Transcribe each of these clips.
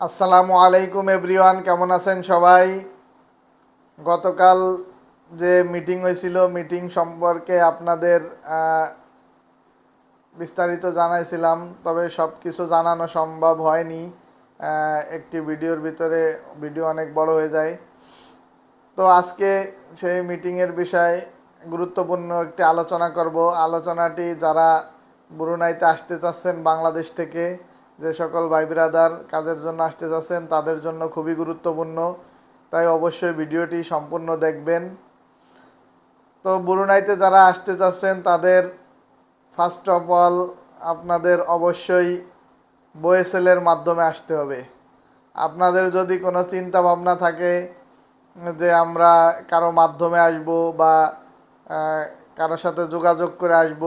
আসসালামু আলাইকুম এভরিওয়ান, কেমন আছেন সবাই? গতকাল যে মিটিং হয়েছিল, মিটিং সম্পর্কে আপনাদের বিস্তারিত জানাইছিলাম, তবে সব কিছু জানানো সম্ভব হয়নি। একটি ভিডিওর ভিতরে ভিডিও অনেক বড় হয়ে যায়। তো আজকে সেই মিটিংয়ের বিষয়ে গুরুত্বপূর্ণ একটি আলোচনা করব। আলোচনাটি যারা ব্রুনাইতে আসতে চাচ্ছেন বাংলাদেশ থেকে যে সকল ভাই বিরাদার কাজের জন্য আসতে চাচ্ছেন তাদের জন্য খুবই গুরুত্বপূর্ণ। তাই অবশ্যই ভিডিওটি সম্পূর্ণ দেখবেন। তো ব্রুনাইতে যারা আসতে চাচ্ছেন তাদের ফার্স্ট অফ অল আপনাদের অবশ্যই বয়েসেলের মাধ্যমে আসতে হবে। আপনাদের যদি কোনো চিন্তা ভাবনা থাকে যে আমরা কারও মাধ্যমে আসব বা কারোর সাথে যোগাযোগ করে আসব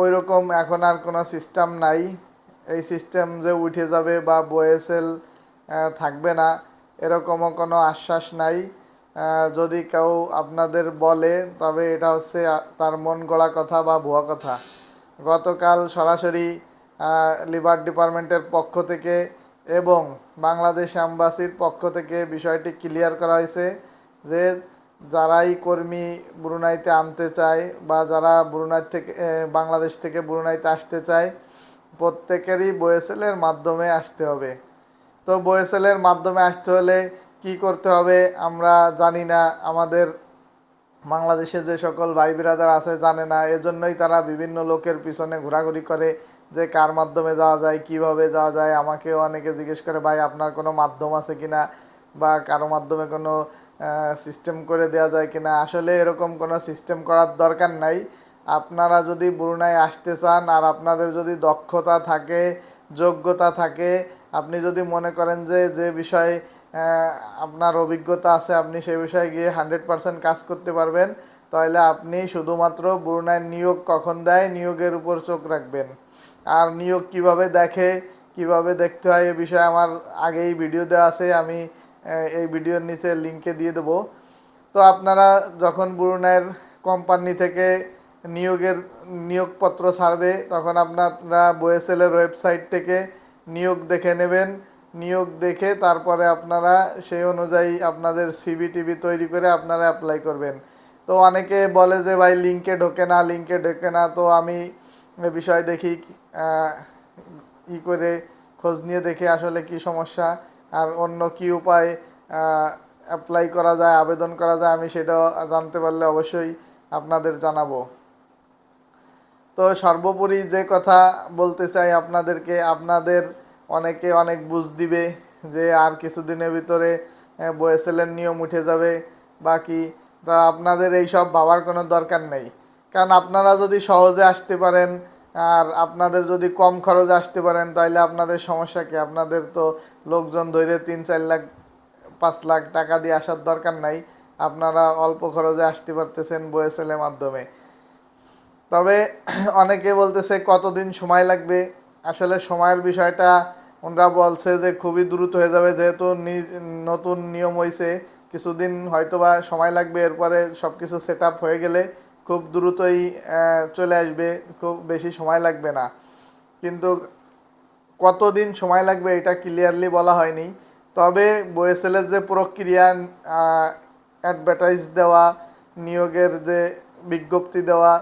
ওই রকম এখন আর কোনো সিস্টেম নাই। এই সিস্টেম যে উঠে যাবে বা বয়েসেল থাকবে না, এরকমও কোনো আশ্বাস নাই। যদি কেউ আপনাদের বলে, তবে এটা হচ্ছে তার মন গড়া কথা বা ভুয়া কথা। গতকাল সরাসরি লিভার ডিপার্টমেন্টের পক্ষ থেকে এবং বাংলাদেশ অ্যাম্বাসির পক্ষ থেকে বিষয়টি ক্লিয়ার করা হয়েছে যে, যারাই কর্মী ব্রুনাইতে আনতে চায় বা যারা ব্রুনাই থেকে বাংলাদেশ থেকে ব্রুনাইতে আসতে চায় প্রত্যেকেরই বয়েসেলের মাধ্যমে আসতে হবে। তো বয়েসেলের মাধ্যমে আসতে হলে কি করতে হবে আমরা জানি না। আমাদের বাংলাদেশে যে সকল ভাই বিরাদার আছে জানে না। এজন্যই তারা বিভিন্ন লোকের পিছনে ঘোরাঘুরি করে যে কার মাধ্যমে যাওয়া যায়, কীভাবে যাওয়া যায়। আমাকেও অনেকে জিজ্ঞেস করে, ভাই, আপনার কোনো মাধ্যম আছে কিনা? বা কারও মাধ্যমে কোনো সিস্টেম করে দেওয়া যায় কিনা? আসলে এরকম কোনো সিস্টেম করার দরকার নাই। আপনারা যদি ব্রুনাই আসতে চান আর আপনাদের যদি দক্ষতা থাকে, যোগ্যতা থাকে, আপনি যদি মনে করেন যে যে বিষয়ে আপনার অভিজ্ঞতা আছে, আপনি সেই বিষয়ে গিয়ে হান্ড্রেড পারসেন্ট কাজ করতে পারবেন, তাহলে আপনি শুধুমাত্র ব্রুনাই নিয়োগ কখন দেয়? নিয়োগের উপর চোখ রাখবেন। আর নিয়োগ কীভাবে দেখে, কীভাবে দেখতে হয়, এ বিষয়ে আমার আগেই ভিডিও দেওয়া আছে, আমি এই ভিডিওর নিচে লিঙ্কে দিয়ে দেবো। তো আপনারা যখন ব্রুনাইয়ের কোম্পানি থেকে নিয়োগের নিয়োগপত্র ছাড়বে, তখন আপনারা বয়েসেলের ওয়েবসাইট থেকে নিয়োগ দেখে নেবেন। নিয়োগ দেখে তারপরে আপনারা সেই অনুযায়ী আপনাদের সিবি টিভি তৈরি করে আপনারা অ্যাপ্লাই করবেন। তো অনেকে বলে যে, ভাই লিঙ্কে ঢোকে না লিঙ্কে ঢোকে না। তো আমি বিষয় দেখি ই করে খোঁজ নিয়ে দেখে আসলে কি সমস্যা, আর অন্য কি উপায় অ্যাপ্লাই করা যায়, আবেদন করা যায়, আমি সেটাও জানতে পারলে অবশ্যই আপনাদের জানাব। তো সর্বোপরি যে কথা বলতে চাই আপনাদেরকে, আপনাদের অনেকে অনেক বুঝ দিবে যে আর কিছুদিনের ভিতরে বয়েসেলের নিয়ম উঠে যাবে, বাকি তা আপনাদের এই সব ভাবার কোনো দরকার নেই। কারণ আপনারা যদি সহজে আসতে পারেন, আর আপনাদের যদি কম খরচে আসতে পারেন তাহলে আপনাদের সমস্যা কি? আপনাদের তো লোকজন ধরে তিন চার লাখ, পাঁচ লাখ টাকা দিয়ে আসার দরকার নাই। আপনারা অল্প খরচে আসতে পারতেছেন বয়েসেলের মাধ্যমে। তবে অনেকে বলতেছে কতদিন সময় লাগবে? আসলে সময়ের বিষয়টা ওনারা বলছে যে খুবই দ্রুত হয়ে যাবে যেহেতু নতুন নিয়ম হয়েছে কিছুদিন হয়তোবা সময় লাগবে, এরপরে সব কিছু সেট হয়ে গেলে খুব দ্রুতই চলে আসবে, খুব বেশি সময় লাগবে না। কিন্তু কতদিন সময় লাগবে এটা ক্লিয়ারলি বলা হয়নি। তবে বয়েসেলের যে প্রক্রিয়া অ্যাডভার্টাইজ দেওয়া, নিয়োগের যে বিজ্ঞপ্তি দেওয়া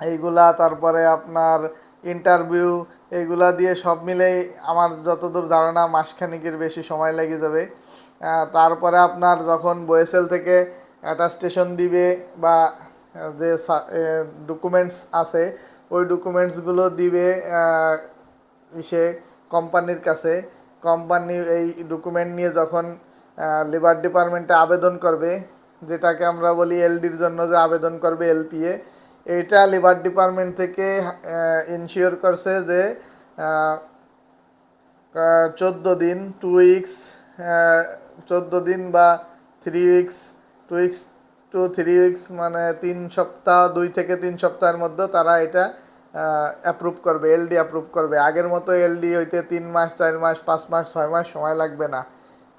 এইগুলা, তারপরে আপনার ইন্টারভিউ এইগুলা দিয়ে সব মিলেই আমার যতদূর ধারণা মাসখানিকের বেশি সময় লেগে যাবে। তারপরে আপনার যখন বয়েসেল থেকে অ্যাটাস্টেশন দিবে বা যে ডকুমেন্টস আছে, ওই ডকুমেন্টসগুলো দিবে ইসে কোম্পানির কাছে। কোম্পানি এই ডকুমেন্ট নিয়ে যখন লেবার ডিপার্টমেন্টে আবেদন করবে, যেটাকে আমরা বলি এলডির জন্য যে আবেদন করবে এলপিএ এইটা লেবার ডিপার্টমেন্ট থেকে ইনশিওর করছে যে চোদ্দ দিন টু উইক্স চোদ্দ দিন বা three weeks two weeks two three weeks মানে তিন সপ্তাহ, দুই থেকে তিন সপ্তাহের মধ্যে তারা এটা অ্যাপ্রুভ করবে এলডি অ্যাপ্রুভ করবে। আগের মতো এলডি হইতে তিন মাস, চার মাস, পাঁচ মাস, ছয় মাস সময় লাগবে না।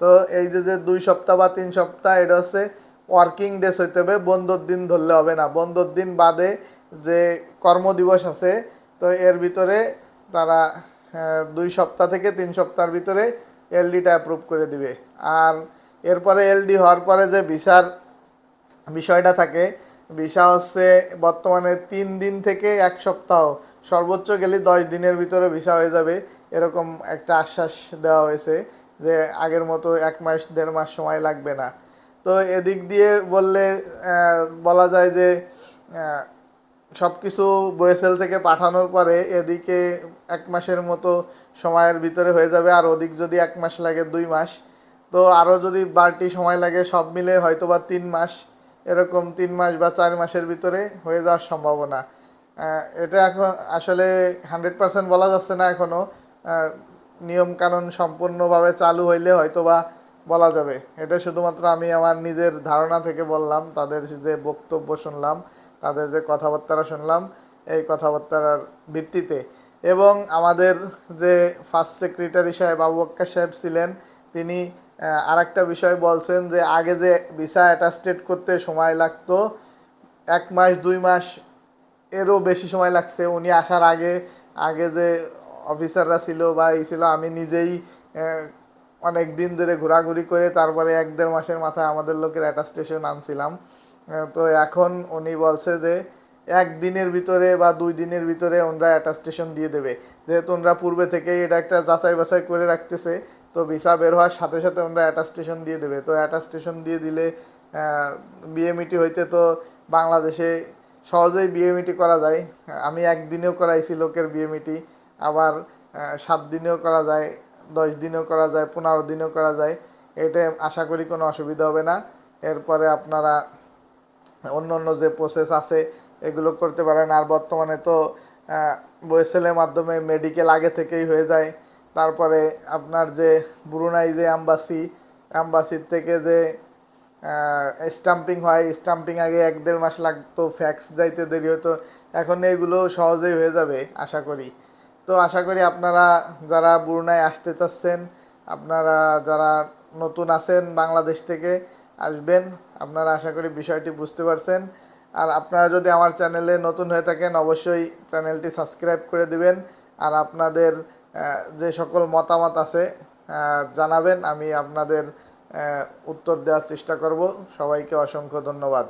তো এই যে যে দুই সপ্তাহ বা তিন সপ্তাহ, এটা হচ্ছে ওয়ার্কিং ডেস হইতে হবে, বন্ধর দিন ধরলে হবে না। বন্ধর দিন বাদে যে কর্মদিবস আছে, তো এর ভিতরে তারা দুই সপ্তাহ থেকে তিন সপ্তাহের ভিতরে এলডিটা অ্যাপ্রুভ করে দিবে। আর এরপরে এলডি হওয়ার পরে যে ভিসার বিষয়টা থাকে, ভিসা হচ্ছে বর্তমানে তিন দিন থেকে এক সপ্তাহ, সর্বোচ্চ গেলে দশ দিনের ভিতরে ভিসা হয়ে যাবে, এরকম একটা আশ্বাস দেওয়া হয়েছে যে আগের মতো এক মাস, দেড় মাস সময় লাগবে না। তো এদিক দিয়ে বললে বলা যায় যে সব কিছু বয়েসেল থেকে পাঠানোর পরে এদিকে এক মাসের মতো সময়ের ভিতরে হয়ে যাবে। আর ওদিক যদি এক মাস লাগে, দুই মাস। তো আরও যদি বাড়তি সময় লাগে, সব মিলে হয়তো বা তিন মাস। এরকম তিন মাস বা চার মাসের ভিতরে হয়ে যাওয়ার সম্ভাবনা। এটা এখন আসলে হান্ড্রেড পার্সেন্ট বলা যাচ্ছে না এখনও নিয়মকানুন সম্পূর্ণভাবে চালু হইলে হয়তো বা বলা যাবে। এটা শুধুমাত্র আমি আমার নিজের ধারণা থেকে বললাম, তাদের যে বক্তব্য শুনলাম, তাদের যে কথাবার্তা শুনলাম, এই কথাবার্তার ভিত্তিতে। এবং আমাদের যে ফার্স্ট সেক্রেটারি সাহেব, আবু আক্কার সাহেব ছিলেন, তিনি আর একটা বিষয় বলছেন যে, আগে যে ভিসা অ্যাটাস্টেড করতে সময় লাগতো, এক মাস, দুই মাস এরও বেশি সময় লাগছে। উনি আসার আগে আগে যে অফিসাররা ছিল বা এই ছিল, আমি নিজেই অনেক দিন ধরে ঘোরাঘুরি করে তারপরে এক দেড় মাসের মাথায় আমাদের লোকের অ্যাটাস্টেশন আনছিলাম। তো এখন উনি বলছে যে এক দিনের ভিতরে বা দুই দিনের ভিতরে ওনারা অ্যাটাস্টেশন দিয়ে দেবে। যেহেতু ওনারা পূর্বে থেকেই এটা একটা যাচাই বাছাই করে রাখতেছে, তো ভিসা বের হওয়ার সাথে সাথে ওনারা অ্যাটাস্টেশন দিয়ে দেবে। তো অ্যাটাস্টেশন দিয়ে দিলে বিএমইটি হইতে তো বাংলাদেশে সহজেই বিএমইটি করা যায়। আমি একদিনেও করাইছি লোকের বিএমইটি, আবার সাত দিনেও করা যায়। দশ দিনেও করা যায়, পনেরো দিনেও করা যায়, এটা আশা করি কোনো অসুবিধা হবে না। এরপরে আপনারা অন্য অন্য যে প্রসেস আছে, এগুলো করতে পারেন। আর বর্তমানে তো বয়েসেলের মাধ্যমে মেডিকেল আগে থেকেই হয়ে যায়। তারপরে আপনার যে ব্রুনাই যে অ্যাম্বাসি অ্যাম্বাসির থেকে যে স্টাম্পিং হয় স্টাম্পিং আগে এক দেড় মাস লাগতো ফ্যাক্স যাইতে দেরি হতো। এখন এগুলো সহজেই হয়ে যাবে, আশা করি। তো আশা করি আপনারা যারা ব্রুনাই আসতে চাচ্ছেন, আপনারা যারা নতুন আছেন বাংলাদেশ থেকে আসবেন, আপনারা আশা করি বিষয়টি বুঝতে পারছেন। আর আপনারা যদি আমার চ্যানেলে নতুন হয়ে থাকেন, অবশ্যই চ্যানেলটি সাবস্ক্রাইব করে দিবেন। আর আপনাদের যে সকল মতামত আছে জানাবেন, আমি আপনাদের উত্তর দেওয়ার চেষ্টা করব। সবাইকে অসংখ্য ধন্যবাদ।